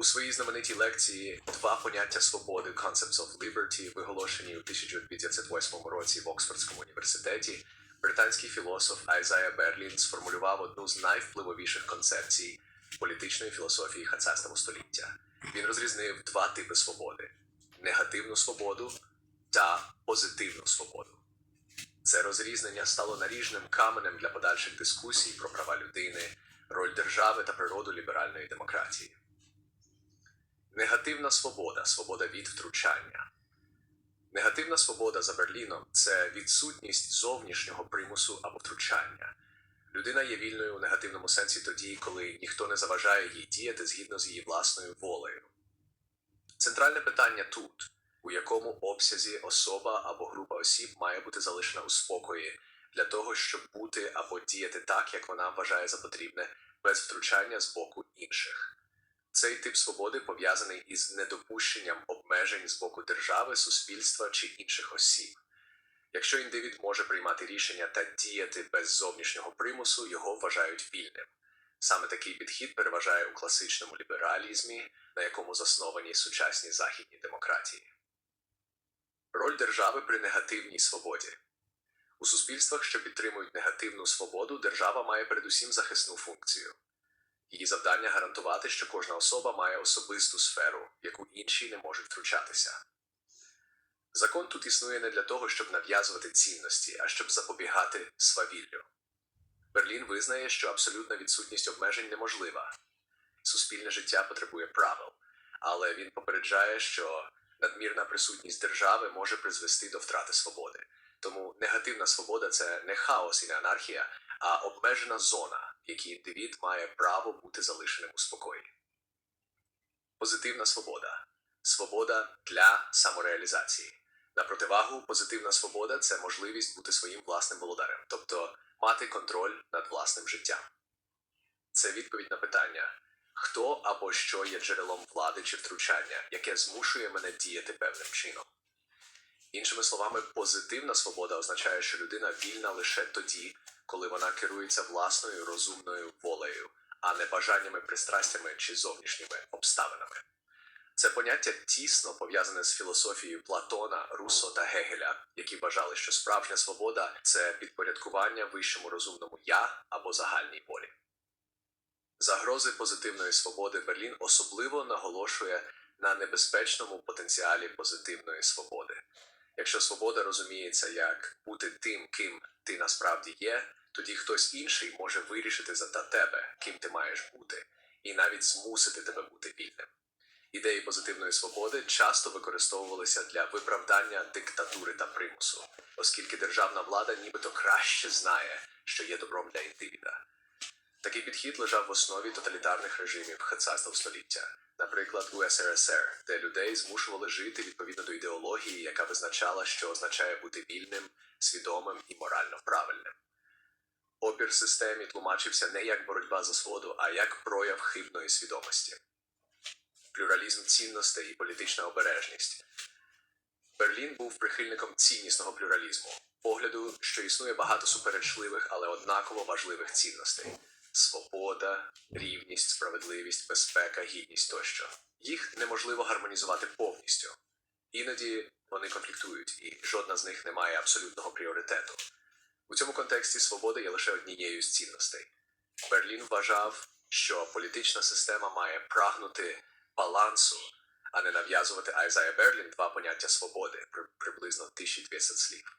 У своїй знаменитій лекції Два поняття свободи Concepts of Liberty, виголошеній у 1958 році в Оксфордському університеті, британський філософ Айзая Берлін сформулював одну з найвпливовіших концепцій політичної філософії ХХ століття. Він розрізнив два типи свободи: негативну свободу та позитивну свободу. Це розрізнення стало наріжним каменем для подальших дискусій про права людини, роль держави та природу ліберальної демократії. Негативна свобода свобода від втручання. Негативна свобода за Берліном це відсутність зовнішнього примусу або втручання. Людина є вільною у негативному сенсі тоді, коли ніхто не заважає їй діяти згідно з її власною волею. Центральне питання тут, у якому обсязі особа або група осіб має бути залишена у спокої для того, щоб бути або діяти так, як вона вважає за потрібне, без втручання з боку інших. Цей тип свободи пов'язаний із недопущенням обмежень з боку держави, суспільства чи інших осіб. Якщо індивід може приймати рішення та діяти без зовнішнього примусу, його вважають вільним. Саме такий підхід переважає у класичному лібералізмі, на якому засновані сучасні західні демократії. Роль держави при негативній свободі. У суспільствах, що підтримують негативну свободу, держава має передусім захисну функцію. Її завдання гарантувати, що кожна особа має особисту сферу, в яку інші не можуть втручатися. Закон тут існує не для того, щоб нав'язувати цінності, а щоб запобігати свавіллю. Берлін визнає, що абсолютна відсутність обмежень неможлива. Суспільне життя потребує правил, але він попереджає, що надмірна присутність держави може призвести до втрати свободи. Тому негативна свобода це не хаос і не анархія, а обмежена зона, в якій індивід має право бути залишеним у спокої. Позитивна свобода свобода для самореалізації. На противагу, позитивна свобода це можливість бути своїм власним володарем, тобто мати контроль над власним життям. Це відповідь на питання, хто або що є джерелом влади чи втручання, яке змушує мене діяти певним чином. Іншими словами, позитивна свобода означає, що людина вільна лише тоді, коли вона керується власною розумною волею, а не бажаннями, пристрастями чи зовнішніми обставинами. Це поняття тісно пов'язане з філософією Платона, Руссо та Гегеля, які вважали, що справжня свобода це підпорядкування вищому розумному я або загальній волі. Загрози позитивної свободи Берлін особливо наголошує на небезпечному потенціалі позитивної свободи. Якщо свобода розуміється як бути тим, ким ти насправді є, тоді хтось інший може вирішити за тебе, ким ти маєш бути, і навіть змусити тебе бути вільним. Ідеї позитивної свободи часто використовувалися для виправдання диктатури та примусу, оскільки державна влада нібито краще знає, що є добром для індивіда. Такий підхід лежав в основі тоталітарних режимів ХХ століття, наприклад, у СРСР, де людей змушували жити відповідно до ідеології, яка визначала, що означає бути вільним, свідомим і морально правильним. Опір системі тлумачився не як боротьба за свободу, а як прояв хибної свідомості плюралізм цінностей і політична обережність. Берлін був прихильником ціннісного плюралізму, погляду, що існує багато суперечливих, але однаково важливих цінностей: свобода, рівність, справедливість, безпека, гідність тощо. Їх неможливо гармонізувати повністю. Іноді вони конфліктують, і жодна з них не має абсолютного пріоритету. У цьому контексті свобода є лише однією з цінностей. Берлін вважав, що політична система має прагнути балансу, а не нав'язувати Айзая Берлін два поняття свободи, при, приблизно 1200 слів.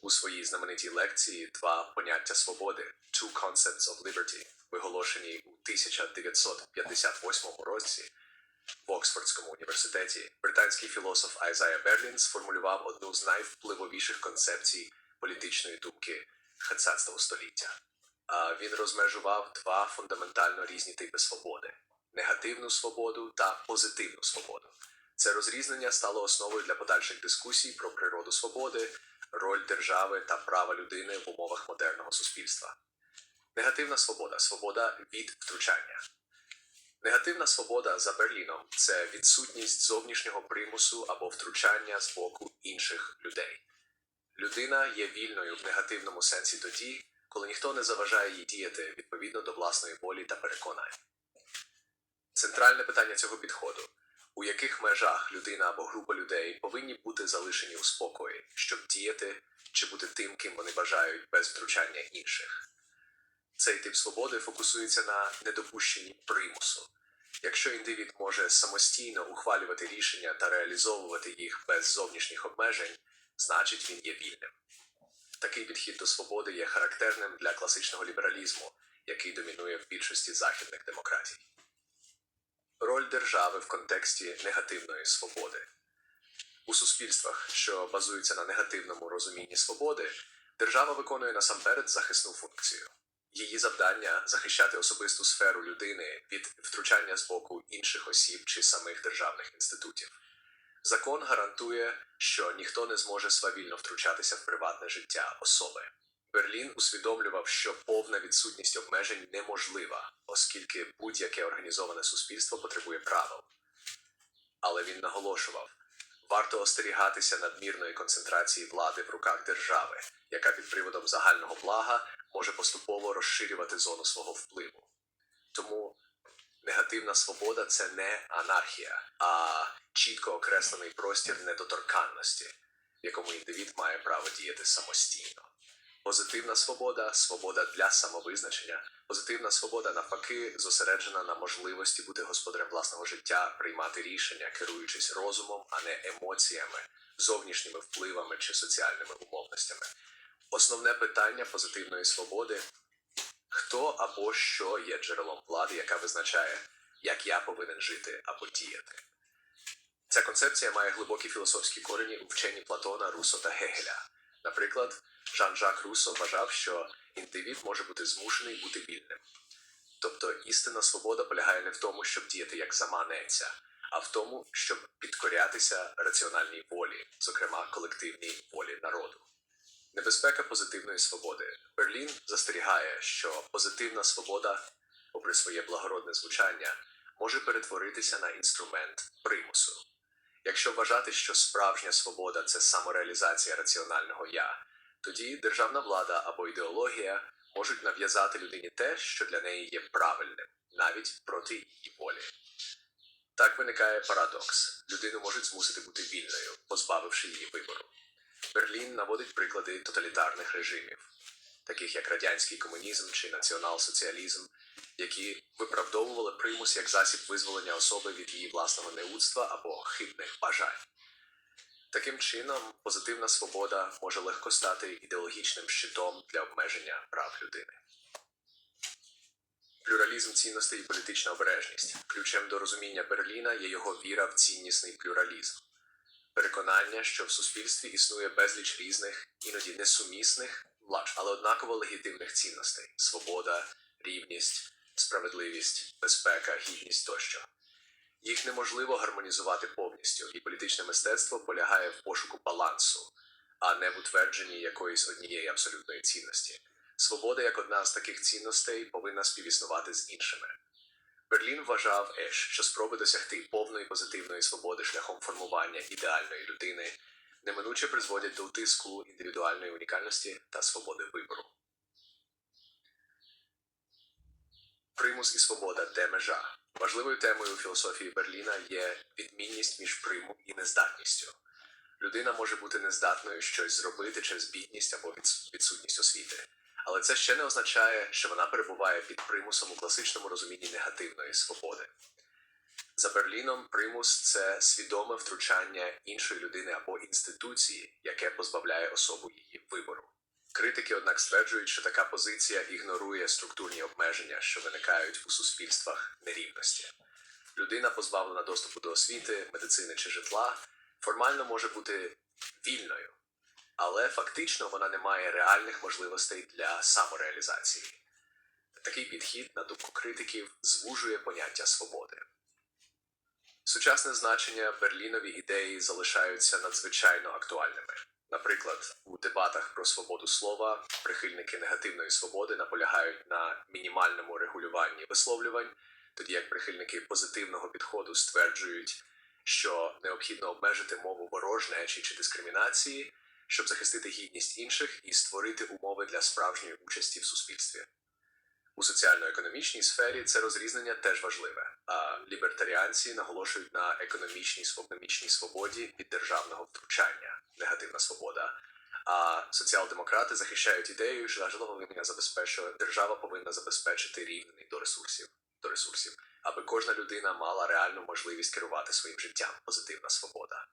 У своїй знаменитій лекції Два поняття свободи Two Concepts of Liberty, виголошеній у 1958 році в Оксфордському університеті, британський філософ Айзая Берлін сформулював одну з найвпливовіших концепцій політичної думки ХХ століття. А він розмежував два фундаментально різні типи свободи негативну свободу та позитивну свободу. Це розрізнення стало основою для подальших дискусій про природу свободи, роль держави та права людини в умовах модерного суспільства. Негативна свобода свобода від втручання. Негативна свобода за Берліном це відсутність зовнішнього примусу або втручання з боку інших людей. Людина є вільною в негативному сенсі тоді, коли ніхто не заважає їй діяти відповідно до власної волі та переконань. Центральне питання цього підходу у яких межах людина або група людей повинні бути залишені у спокої, щоб діяти чи бути тим, ким вони бажають без втручання інших. Цей тип свободи фокусується на недопущенні примусу. Якщо індивід може самостійно ухвалювати рішення та реалізовувати їх без зовнішніх обмежень, значить він є вільним. Такий підхід до свободи є характерним для класичного лібералізму, який домінує в більшості західних демократій. Роль держави в контексті негативної свободи. У суспільствах, що базуються на негативному розумінні свободи, держава виконує насамперед захисну функцію. Її завдання захищати особисту сферу людини від втручання з боку інших осіб чи самих державних інститутів. Закон гарантує, що ніхто не зможе свавільно втручатися в приватне життя особи. Берлін усвідомлював, що повна відсутність обмежень неможлива, оскільки будь-яке організоване суспільство потребує правил. Але він наголошував, варто остерігатися надмірної концентрації влади в руках держави, яка під приводом загального блага може поступово розширювати зону свого впливу. Тому негативна свобода це не анархія, а чітко окреслений простір недоторканності, в якому індивід має право діяти самостійно. Позитивна свобода свобода для самовизначення. Позитивна свобода, навпаки, зосереджена на можливості бути господарем власного життя, приймати рішення, керуючись розумом, а не емоціями, зовнішніми впливами чи соціальними умовностями. Основне питання позитивної свободи хто або що є джерелом влади, яка визначає, як я повинен жити або діяти. Ця концепція має глибокі філософські корені у вченні Платона, Руссо та Гегеля. Наприклад, Жан-Жак Руссо вважав, що індивід може бути змушений бути вільним. Тобто істинна свобода полягає не в тому, щоб діяти як заманеться, а в тому, щоб підкорятися раціональній волі, зокрема колективній волі народу. Небезпека позитивної свободи. Берлін застерігає, що позитивна свобода, попри своє благородне звучання, може перетворитися на інструмент примусу. Якщо вважати, що справжня свобода це самореалізація раціонального я, тоді державна влада або ідеологія можуть нав'язати людині те, що для неї є правильним, навіть проти її волі. Так виникає парадокс: людину можуть змусити бути вільною, позбавивши її вибору. Берлін наводить приклади тоталітарних режимів, таких як радянський комунізм чи націонал-соціалізм, які виправдовували примус як засіб визволення особи від її власного неудства або хибних бажань. Таким чином, позитивна свобода може легко стати ідеологічним щитом для обмеження прав людини. Плюралізм цінностей і політична обережність. Ключем до розуміння Берліна є його віра в ціннісний плюралізм. Переконання, що в суспільстві існує безліч різних, іноді несумісних, але однаково легітимних цінностей свобода, рівність, справедливість, безпека, гідність тощо. Їх неможливо гармонізувати повністю, і політичне мистецтво полягає в пошуку балансу, а не в утвердженні якоїсь однієї абсолютної цінності. Свобода, як одна з таких цінностей, повинна співіснувати з іншими. Берлін вважав, що спроби досягти повної позитивної свободи шляхом формування ідеальної людини неминуче призводять до утиску індивідуальної унікальності та свободи вибору. Примус і свобода де межа. Важливою темою у філософії Берліна є відмінність між приму і нездатністю. Людина може бути нездатною щось зробити через бідність або відсутність освіти. Але це ще не означає, що вона перебуває під примусом у класичному розумінні негативної свободи. За Берліном, примус це свідоме втручання іншої людини або інституції, яке позбавляє особу її вибору. Критики, однак, стверджують, що така позиція ігнорує структурні обмеження, що виникають у суспільствах нерівності. Людина, позбавлена доступу до освіти, медицини чи житла, формально може бути вільною, але фактично вона не має реальних можливостей для самореалізації. Такий підхід, на думку критиків, звужує поняття свободи. Сучасне значення Берлінові ідеї залишаються надзвичайно актуальними. Наприклад, у дебатах про свободу слова прихильники негативної свободи наполягають на мінімальному регулюванні висловлювань, тоді як прихильники позитивного підходу стверджують, що необхідно обмежити мову ворожнечі чи дискримінації, щоб захистити гідність інших і створити умови для справжньої участі в суспільстві. У соціально-економічній сфері це розрізнення теж важливе, а лібертаріанці наголошують на економічній економічній свободі від державного втручання, негативна свобода. А соціал-демократи захищають ідею, що повинна забезпечувати, держава повинна забезпечити рівний до ресурсів, до ресурсів, аби кожна людина мала реальну можливість керувати своїм життям. Позитивна свобода.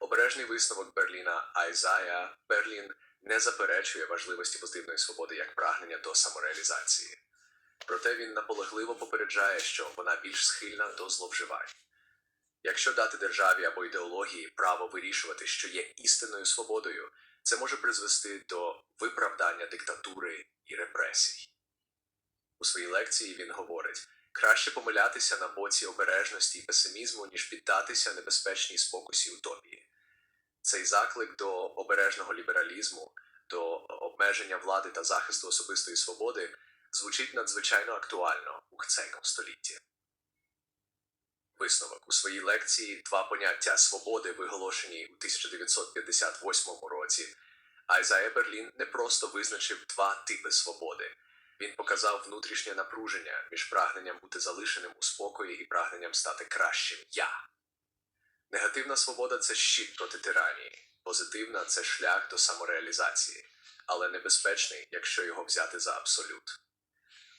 Обережний висновок Берліна Айзая Берлін не заперечує важливості позитивної свободи як прагнення до самореалізації. Проте він наполегливо попереджає, що вона більш схильна до зловживань. Якщо дати державі або ідеології право вирішувати, що є істинною свободою, це може призвести до виправдання диктатури і репресій. У своїй лекції він говорить: краще помилятися на боці обережності і песимізму, ніж піддатися небезпечній спокусі утопії. Цей заклик до обережного лібералізму, до обмеження влади та захисту особистої свободи звучить надзвичайно актуально у цьому столітті. Висновок у своїй лекції два поняття свободи, виголошені у 1958 році. Айзая Берлін не просто визначив два типи свободи. Він показав внутрішнє напруження між прагненням бути залишеним у спокої і прагненням стати кращим я. Негативна свобода це щит проти тиранії, позитивна це шлях до самореалізації, але небезпечний, якщо його взяти за абсолют.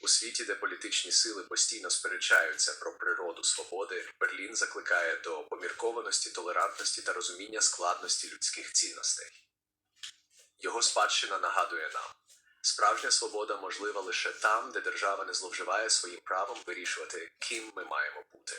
У світі, де політичні сили постійно сперечаються про природу свободи, Берлін закликає до поміркованості, толерантності та розуміння складності людських цінностей. Його спадщина нагадує нам: справжня свобода можлива лише там, де держава не зловживає своїм правом вирішувати, ким ми маємо бути.